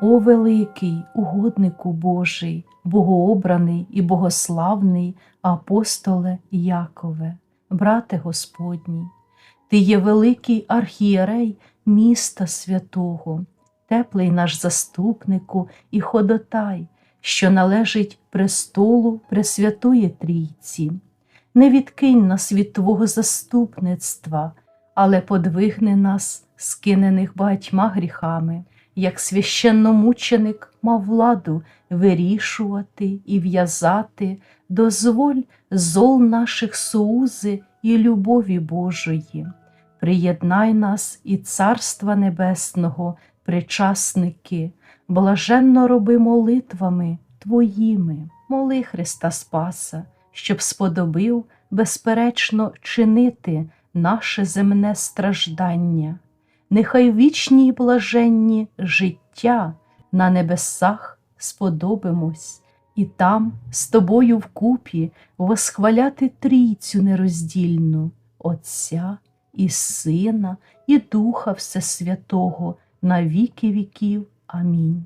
О великий угоднику Божий, богообраний і богославний апостоле Якове, брате Господній, ти є великий архієрей міста святого, теплий наш заступнику і ходотай, що належить престолу Пресвятої Трійці. Не відкинь нас від Твого заступництва, але подвигни нас, скинених багатьма гріхами, як священномученик мав владу вирішувати і в'язати, дозволь зол наших соузи і любові Божої. Приєднай нас і Царства Небесного, причасники, блаженно роби молитвами Твоїми, моли Христа Спаса, щоб сподобив безперечно чинити наше земне страждання. Нехай вічні й блаженні життя на небесах сподобимось, і там з тобою вкупі восхваляти трійцю нероздільну, Отця і Сина, і Духа Всесвятого на віки віків. Амінь.